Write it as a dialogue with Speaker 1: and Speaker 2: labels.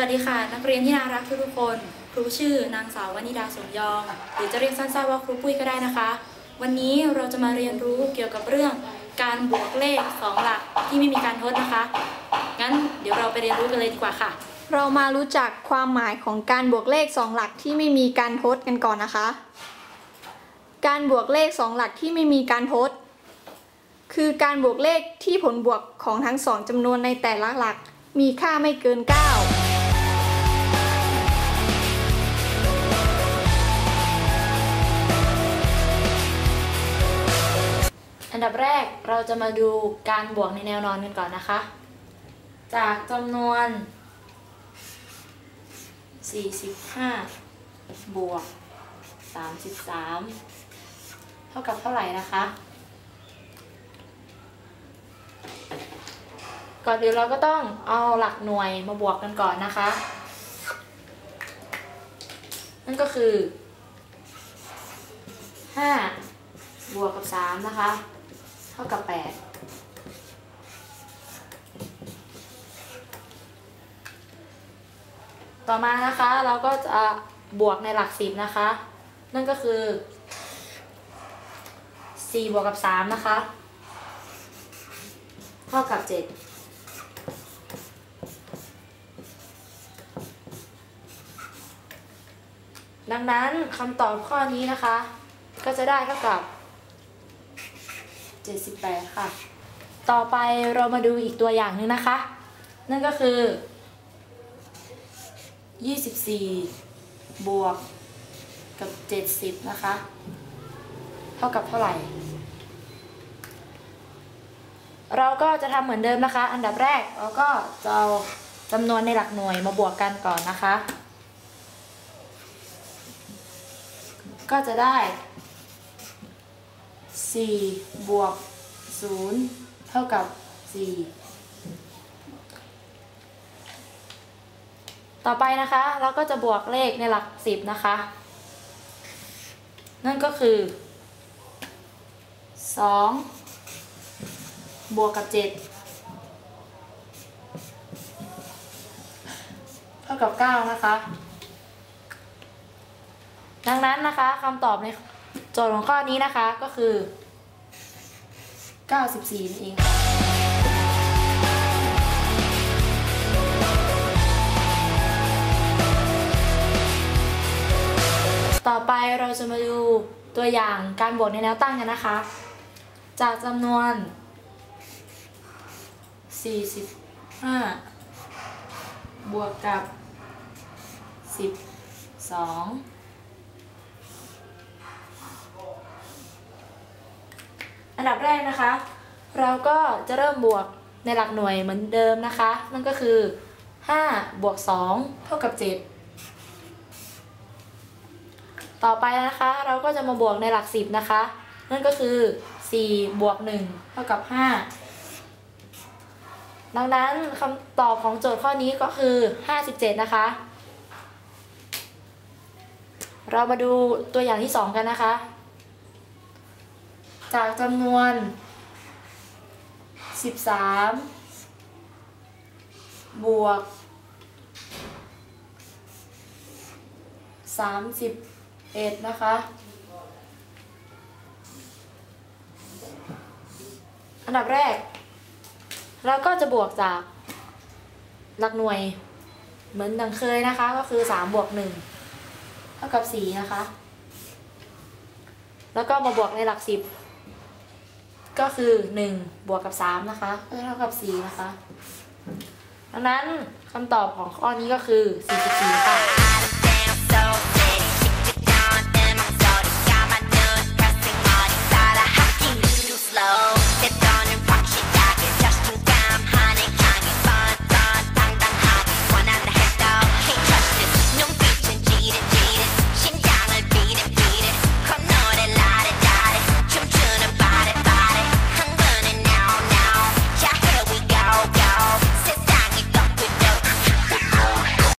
Speaker 1: วัสดีค่ะ นักเรียนที่น่ารักทุกคน ครูชื่อนางสาววนิดาสมยอง หรือจะเรียกสั้นๆว่าครูปุ้ยก็ได้นะคะ วันนี้เราจะมาเรียนรู้เกี่ยวกับเรื่องการบวกเลขสองหลักที่ไม่มีการทดนะคะ งั้นเดี๋ยวเราไปเรียนรู้กันเลยดีกว่าค่ะ
Speaker 2: เรามารู้จักความหมายของการบวกเลขสองหลักที่ไม่มีการทดกันก่อนนะคะ การบวกเลขสองหลักที่ไม่มีการทดคือการบวกเลขที่ผลบวกของทั้งสองจำนวนในแต่ละหลัก มีค่าไม่เกิน 9
Speaker 1: อันดับแรกเราจะมาดูการบวกในแนวนอนกันก่อนนะคะ จากจำนวน 45 บวก 33 เท่ากับเท่าไหร่นะคะ ก่อนอื่นเราก็ต้องเอาหลักหน่วยมาบวกกันก่อนนะคะ นั่นก็คือ 5บวกกับ 3 นะคะ ท่ากับ8ต่อมานะคะเราก็จะบวกในหลักสิบนะคะ นั่นก็คือ4บวกกับ3นะคะ เท่ากับ7ดังนั้นคำตอบข้อนี้นะคะ ก็จะได้เท่ากับ 78 ค่ะ ต่อไปเรามาดูอีกตัวอย่างหนึ่งนะคะ นั่นก็คือ 24 บวกกับ 70 นะคะ เท่ากับเท่าไหร่ เราก็จะทำเหมือนเดิมนะคะ อันดับแรกเราก็จะเอาจำนวนในหลักหน่วยมาบวกกันก่อนนะคะ ก็จะได้ 4บวก0เท่ากับ 4 ต่อไปนะคะเราก็จะบวกเลขในหลัก 10 นะคะ นั่นก็คือ 2 บวกกับ 7 เท่ากับ 9 นะคะ ดังนั้นนะคะคำตอบใน โจทย์ของข้อนี้นะคะก็คือ 94นั่นเองต่อไปเราจะมาดูตัวอย่างการบวกในแนวตั้งกันนะคะ จากจำนวน 45 บวกกับ 12 อันดับแรกนะคะ เราก็จะเริ่มบวกในหลักหน่วยเหมือนเดิมนะคะ นั่นก็คือ 5 บวก 2 เท่ากับ 7 ต่อไปนะคะ เราก็จะมาบวกในหลัก 10 นะคะ นั่นก็คือ 4 บวก 1 เท่ากับ 5 ดังนั้นคำตอบของโจทย์ข้อนี้ก็คือ 57 นะคะ เรามาดูตัวอย่างที่ 2 กันนะคะ จากจำนวน 13 บวก 31 นะคะ อันดับแรก เราก็จะบวกจากหลักหน่วยเหมือนดังเคยนะคะ ก็คือ 3 บวก 1 เท่ากับ 4 นะคะ แล้วก็มาบวกในหลัก 10 ก็คือ1บวกกับ3นะคะก็เท่ากับ4นะคะ ดังนั้นคำตอบของข้อนี้ก็คือ44ค่ะ